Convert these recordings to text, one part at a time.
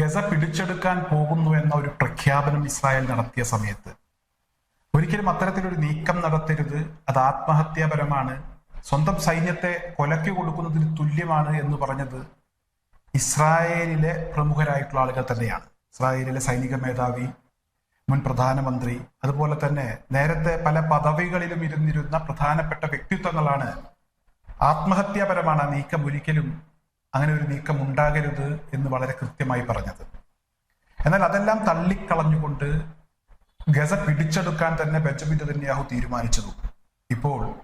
Gaza പിടിച്ചെടുക്കാൻ പോകുന്നു എന്ന ഒരു പ്രഖ്യാപനം ഇസ്രായേൽ നടത്തിയ സമയത്ത്. ഒരിക്കലും അത്തരത്തിലൊരു നീക്കം നടത്തരുത്. അത് ആത്മഹത്യാപരമാണ്. സ്വന്തം സൈന്യത്തെ കൊലയ്ക്ക് കൊടുക്കുന്നതിന് തുല്യമാണ് എന്ന് പറഞ്ഞത് ഇസ്രായേലിലെ പ്രമുഖരായിട്ടുള്ള ആളുകൾ തന്നെയാണ്. ഇസ്രായേലിലെ സൈനിക മേധാവി മുൻ പ്രധാനമന്ത്രി അതുപോലെ തന്നെ നേരത്തെ പല പദവികളിലും ഇരുന്നിരുന്ന പ്രധാനപ്പെട്ട വ്യക്തിത്വങ്ങളാണ് ആത്മഹത്യാപരമാണ് നീക്കം ഒരിക്കലും അങ്ങനെ ഒരു നീക്കം ഉണ്ടാകരുത് എന്ന് വളരെ കൃത്യമായി പറഞ്ഞത്. എന്നാൽ അതെല്ലാം തള്ളിക്കളഞ്ഞുകൊണ്ട് ഗസ പിടിച്ചെടുക്കാൻ തന്നെ ബെഞ്ചമിൻ നെതന്യാഹു തീരുമാനിച്ചതു. ഇപ്പോൾ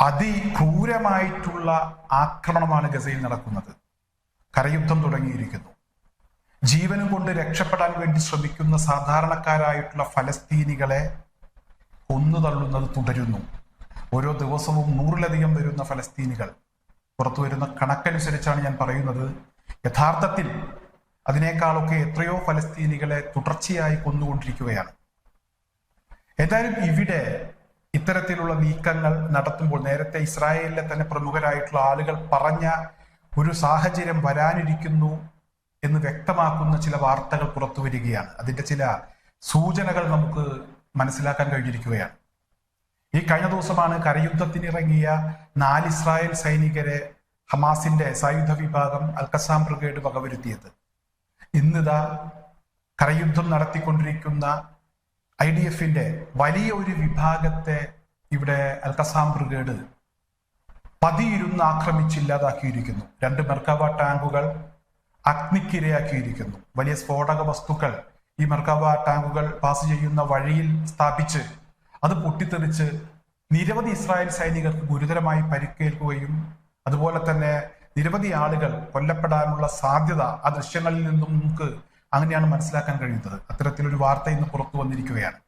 അതിക്രൂരമായിട്ടുള്ള ആക്രമണമാണ് ഗസയിൽ നടക്കുന്നത്. കരയുദ്ധം തുടങ്ങിയിരിക്കുന്നു. ജീവനും കൊണ്ട് രക്ഷപ്പെടാൻ വേണ്ടി ശ്രമിക്കുന്ന സാധാരണക്കാരായിട്ടുള്ള ഫലസ്തീനികളെ കൊന്നു തള്ളുന്നത് തുടരുന്നു. ഓരോ ദിവസവും നൂറിലധികം വരുന്ന ഫലസ്തീനികൾ പുറത്തു വരുന്ന കണക്കനുസരിച്ചാണ് ഞാൻ പറയുന്നത്. യഥാർത്ഥത്തിൽ അതിനേക്കാളൊക്കെ എത്രയോ ഫലസ്തീനികളെ തുടർച്ചയായി കൊന്നുകൊണ്ടിരിക്കുകയാണ്. ഏതായാലും ഇവിടെ ഇത്തരത്തിലുള്ള നീക്കങ്ങൾ നടത്തുമ്പോൾ നേരത്തെ ഇസ്രായേലിലെ തന്നെ പ്രമുഖരായിട്ടുള്ള ആളുകൾ പറഞ്ഞ ഒരു സാഹചര്യം വരാനിരിക്കുന്നു എന്ന് വ്യക്തമാക്കുന്ന ചില വാർത്തകൾ പുറത്തു വരികയാണ്. അതിന്റെ ചില സൂചനകൾ നമുക്ക് മനസ്സിലാക്കാൻ കഴിഞ്ഞിരിക്കുകയാണ്. ഈ കഴിഞ്ഞ ദിവസമാണ് കരയുദ്ധത്തിനിറങ്ങിയ നാല് ഇസ്രായേൽ സൈനികരെ ഹമാസിന്റെ സായുധ വിഭാഗം അൽക്കസാം ബ്രിഗേഡ് വകവരുത്തിയത്. ഇന്നിതാ കരയുദ്ധം നടത്തിക്കൊണ്ടിരിക്കുന്ന ഐ ഡി എഫിന്റെ വലിയ ഒരു വിഭാഗത്തെ ഇവിടെ അൽക്കസാം ബ്രിഗേഡ് പതിയിരുന്ന് ആക്രമിച്ചില്ലാതാക്കിയിരിക്കുന്നു. രണ്ട് മെർക്കാവ ടാങ്കുകൾ അഗ്നിക്കിരയാക്കിയിരിക്കുന്നു. വലിയ സ്ഫോടക വസ്തുക്കൾ ഈ മെർക്കാവ ടാങ്കുകൾ പാസ് ചെയ്യുന്ന വഴിയിൽ സ്ഥാപിച്ച് അത് പൊട്ടിത്തെറിച്ച് നിരവധി ഇസ്രായേൽ സൈനികർക്ക് ഗുരുതരമായി പരിക്കേൽക്കുകയും അതുപോലെ തന്നെ നിരവധി ആളുകൾ കൊല്ലപ്പെടാനുള്ള സാധ്യത ആ ദൃശ്യങ്ങളിൽ നിന്നും നമുക്ക് അങ്ങനെയാണ് മനസ്സിലാക്കാൻ കഴിയുന്നത്. അത്തരത്തിലൊരു വാർത്ത ഇന്ന് പുറത്തു വന്നിരിക്കുകയാണ്.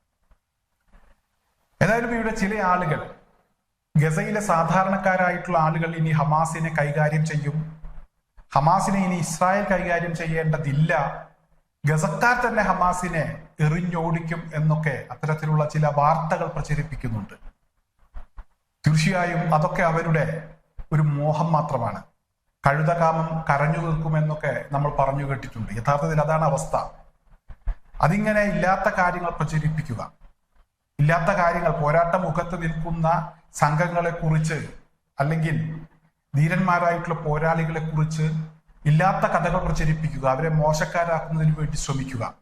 ഏതായാലും ഇവിടെ ചില ആളുകൾ ഗസയിലെ സാധാരണക്കാരായിട്ടുള്ള ആളുകൾ ഇനി ഹമാസിനെ കൈകാര്യം ചെയ്യും. ഹമാസിനെ ഇനി ഇസ്രായേൽ കൈകാര്യം ചെയ്യേണ്ടതില്ല. ഗസക്കാർ തന്നെ ഹമാസിനെ എറിഞ്ഞോടിക്കും എന്നൊക്കെ അത്തരത്തിലുള്ള ചില വാർത്തകൾ പ്രചരിപ്പിക്കുന്നുണ്ട്. തീർച്ചയായും അതൊക്കെ അവരുടെ ഒരു മോഹം മാത്രമാണ്. കഴുതകാമം കരഞ്ഞു തീർക്കുമെന്നൊക്കെ നമ്മൾ പറഞ്ഞു കേട്ടിട്ടുണ്ട്. യഥാർത്ഥത്തിൽ അതാണ് അവസ്ഥ. അതിങ്ങനെ ഇല്ലാത്ത കാര്യങ്ങൾ പ്രചരിപ്പിക്കുക. ഇല്ലാത്ത കാര്യങ്ങൾ പോരാട്ട മുഖത്ത് നിൽക്കുന്ന സംഘങ്ങളെ കുറിച്ച് അല്ലെങ്കിൽ ധീരന്മാരായിട്ടുള്ള പോരാളികളെ കുറിച്ച് ഇല്ലാത്ത കഥകൾ പ്രചരിപ്പിക്കുക അവരെ മോശക്കാരാക്കുന്നതിന് വേണ്ടി ശ്രമിക്കുക.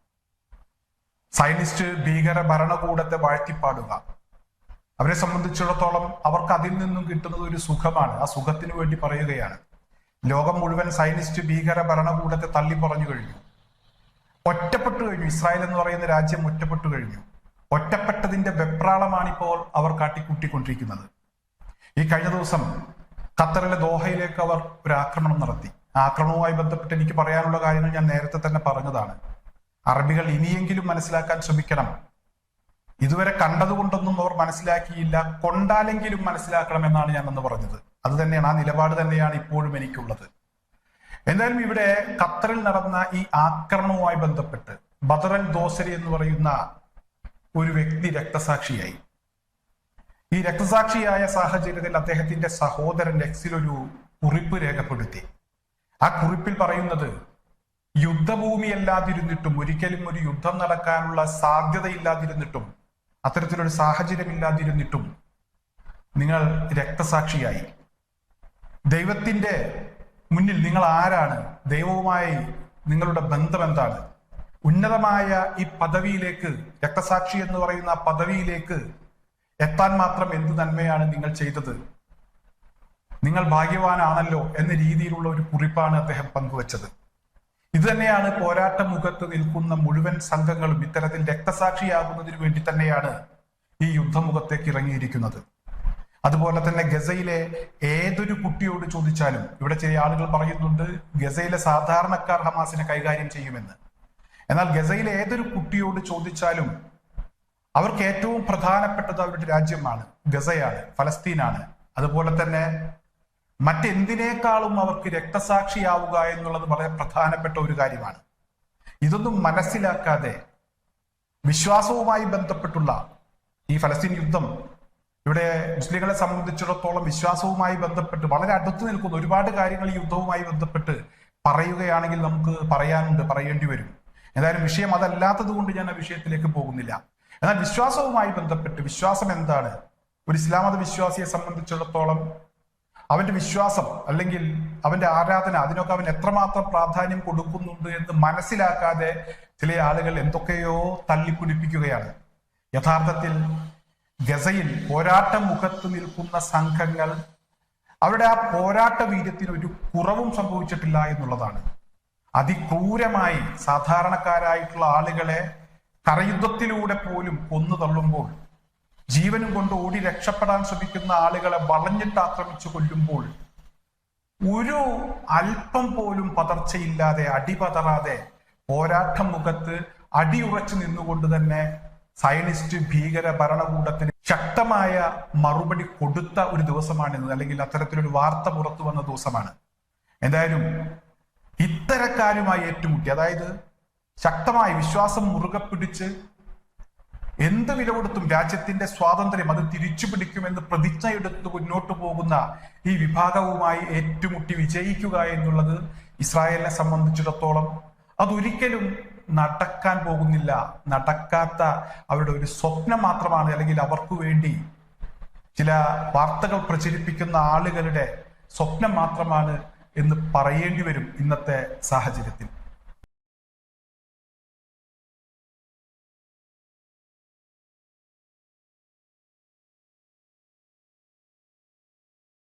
സൈനിസ്റ്റ് ഭീകര ഭരണകൂടത്തെ വാഴ്ത്തിപ്പാടുക. അവരെ സംബന്ധിച്ചിടത്തോളം അവർക്ക് അതിൽ നിന്നും കിട്ടുന്നത് ഒരു സുഖമാണ്. ആ സുഖത്തിന് വേണ്ടി പറയുകയാണ്. ലോകം മുഴുവൻ സൈനിസ്റ്റ് ഭീകര ഭരണകൂടത്തെ തള്ളി പറഞ്ഞു കഴിഞ്ഞു. ഒറ്റപ്പെട്ടു കഴിഞ്ഞു. ഇസ്രായേൽ എന്ന് പറയുന്ന രാജ്യം ഒറ്റപ്പെട്ടു കഴിഞ്ഞു. ഒറ്റപ്പെട്ടതിന്റെ വെപ്രാളമാണിപ്പോൾ അവർ കാട്ടിക്കൂട്ടിക്കൊണ്ടിരിക്കുന്നത്. ഈ കഴിഞ്ഞ ദിവസം ഖത്തറിലെ ദോഹയിലേക്ക് അവർ ഒരു ആക്രമണം നടത്തി. ആക്രമണവുമായി ബന്ധപ്പെട്ട് എനിക്ക് പറയാനുള്ള കാര്യങ്ങൾ ഞാൻ നേരത്തെ തന്നെ പറഞ്ഞതാണ്. അറബികൾ ഇനിയെങ്കിലും മനസ്സിലാക്കാൻ ശ്രമിക്കണം. ഇതുവരെ കണ്ടതുകൊണ്ടൊന്നും അവർ മനസ്സിലാക്കിയില്ല. കൊണ്ടാലെങ്കിലും മനസ്സിലാക്കണം എന്നാണ് ഞാൻ അന്ന് പറഞ്ഞത്. അത് തന്നെയാണ് ആ നിലപാട് തന്നെയാണ് ഇപ്പോഴും എനിക്കുള്ളത്. എന്തായാലും ഇവിടെ ഖത്തറിൽ നടന്ന ഈ ആക്രമണവുമായി ബന്ധപ്പെട്ട് ബദറൽ ദോസരി എന്ന് പറയുന്ന ഒരു വ്യക്തി രക്തസാക്ഷിയായി. ഈ രക്തസാക്ഷിയായ സാഹചര്യത്തിൽ അദ്ദേഹത്തിന്റെ സഹോദരൻ എക്സിൽ ഒരു കുറിപ്പ് രേഖപ്പെടുത്തി. ആ കുറിപ്പിൽ പറയുന്നത് യുദ്ധഭൂമിയല്ലാതിരുന്നിട്ടും ഒരിക്കലും ഒരു യുദ്ധം നടക്കാനുള്ള സാധ്യതയില്ലാതിരുന്നിട്ടും അത്തരത്തിലൊരു സാഹചര്യം ഇല്ലാതിരുന്നിട്ടും നിങ്ങൾ രക്തസാക്ഷിയായി. ദൈവത്തിന്റെ മുന്നിൽ നിങ്ങൾ ആരാണ്? ദൈവവുമായി നിങ്ങളുടെ ബന്ധം എന്താണ്? ഉന്നതമായ ഈ പദവിയിലേക്ക് രക്തസാക്ഷി എന്ന് പറയുന്ന പദവിയിലേക്ക് എത്താൻ മാത്രം എന്ത് നന്മയാണ് നിങ്ങൾ ചെയ്തത്? നിങ്ങൾ ഭാഗ്യവാനാണല്ലോ എന്ന രീതിയിലുള്ള ഒരു കുറിപ്പാണ് അദ്ദേഹം പങ്കുവച്ചത്. ഇത് തന്നെയാണ് പോരാട്ട മുഖത്ത് നിൽക്കുന്ന മുഴുവൻ സംഘങ്ങളും ഇത്തരത്തിൽ രക്തസാക്ഷിയാകുന്നതിന് വേണ്ടി തന്നെയാണ് ഈ യുദ്ധമുഖത്തേക്ക് ഇറങ്ങിയിരിക്കുന്നത്. അതുപോലെ തന്നെ ഗസയിലെ ഏതൊരു കുട്ടിയോട് ചോദിച്ചാലും ഇവിടെ ചില ആളുകൾ പറയുന്നുണ്ട് ഗസയിലെ സാധാരണക്കാർ ഹമാസിനെ കൈകാര്യം ചെയ്യുമെന്ന്. എന്നാൽ ഗസയിലെ ഏതൊരു കുട്ടിയോട് ചോദിച്ചാലും അവർക്ക് ഏറ്റവും പ്രധാനപ്പെട്ടത് അവരുടെ രാജ്യമാണ്. ഗസയാണ് ഫലസ്തീനാണ്. അതുപോലെ തന്നെ മറ്റെന്തിനേക്കാളും അവർക്ക് രക്തസാക്ഷിയാവുക എന്നുള്ളത് വളരെ പ്രധാനപ്പെട്ട ഒരു കാര്യമാണ്. ഇതൊന്നും മനസ്സിലാക്കാതെ വിശ്വാസവുമായി ബന്ധപ്പെട്ടുള്ള ഈ ഫലസ്തീൻ യുദ്ധം ഇവിടെ മുസ്ലിങ്ങളെ സംബന്ധിച്ചിടത്തോളം വിശ്വാസവുമായി ബന്ധപ്പെട്ട് വളരെ അടുത്ത് നിൽക്കുന്ന. ഒരുപാട് കാര്യങ്ങൾ യുദ്ധവുമായി ബന്ധപ്പെട്ട് പറയുകയാണെങ്കിൽ നമുക്ക് പറയാനുണ്ട് പറയേണ്ടി വരും. എന്തായാലും വിഷയം അതല്ലാത്തത് കൊണ്ട് ഞാൻ ആ വിഷയത്തിലേക്ക് പോകുന്നില്ല. എന്നാൽ വിശ്വാസവുമായി ബന്ധപ്പെട്ട് വിശ്വാസം എന്താണ്? ഒരു ഇസ്ലാമത വിശ്വാസിയെ സംബന്ധിച്ചിടത്തോളം അവന്റെ വിശ്വാസം അല്ലെങ്കിൽ അവന്റെ ആരാധന അതിനൊക്കെ അവൻ എത്രമാത്രം പ്രാധാന്യം കൊടുക്കുന്നുണ്ട് എന്ന് മനസ്സിലാക്കാതെ ചില ആളുകൾ എന്തൊക്കെയോ തള്ളിപ്പിടിപ്പിക്കുകയാണ് യഥാർത്ഥത്തിൽ ഗസയിൽ പോരാട്ട മുഖത്ത് നിൽക്കുന്ന സംഘങ്ങൾ അവരുടെ ആ പോരാട്ട വീര്യത്തിന് ഒരു കുറവും സംഭവിച്ചിട്ടില്ല എന്നുള്ളതാണ്. അതിക്രൂരമായി സാധാരണക്കാരായിട്ടുള്ള ആളുകളെ കരയുദ്ധത്തിലൂടെ പോലും കൊന്നു തള്ളുമ്പോൾ ജീവനും കൊണ്ട് ഓടി രക്ഷപ്പെടാൻ ശ്രമിക്കുന്ന ആളുകളെ വളഞ്ഞിട്ട് ആക്രമിച്ചു കൊല്ലുമ്പോൾ ഒരു അല്പം പോലും പതർച്ചയില്ലാതെ അടിപതറാതെ പോരാട്ടം മുഖത്ത് അടിയുറച്ചു നിന്നുകൊണ്ട് തന്നെ സയനിസ്റ്റ് ഭീകര ഭരണകൂടത്തിന് ശക്തമായ മറുപടി കൊടുത്ത ഒരു ദിവസമാണിത് അല്ലെങ്കിൽ അത്തരത്തിലൊരു വാർത്ത പുറത്തു വന്ന ദിവസമാണ്. എന്തായാലും ഇത്തരക്കാരുമായി ഏറ്റുമുട്ടി അതായത് ശക്തമായി വിശ്വാസം മുറുകെ പിടിച്ച് എന്ത് വില കൊടുത്തും രാജ്യത്തിന്റെ സ്വാതന്ത്ര്യം അത് തിരിച്ചു പിടിക്കുമെന്ന് പ്രതിജ്ഞയെടുത്ത് മുന്നോട്ട് പോകുന്ന ഈ വിഭാഗവുമായി ഏറ്റുമുട്ടി വിജയിക്കുക എന്നുള്ളത് ഇസ്രായേലിനെ സംബന്ധിച്ചിടത്തോളം അതൊരിക്കലും നടക്കാൻ പോകുന്നില്ല. നടക്കാത്ത അവരുടെ ഒരു സ്വപ്നം മാത്രമാണ് അല്ലെങ്കിൽ അവർക്ക് വേണ്ടി ചില വാർത്തകൾ പ്രചരിപ്പിക്കുന്ന ആളുകളുടെ സ്വപ്നം മാത്രമാണ് എന്ന് പറയേണ്ടി വരും ഇന്നത്തെ സാഹചര്യത്തിൽ.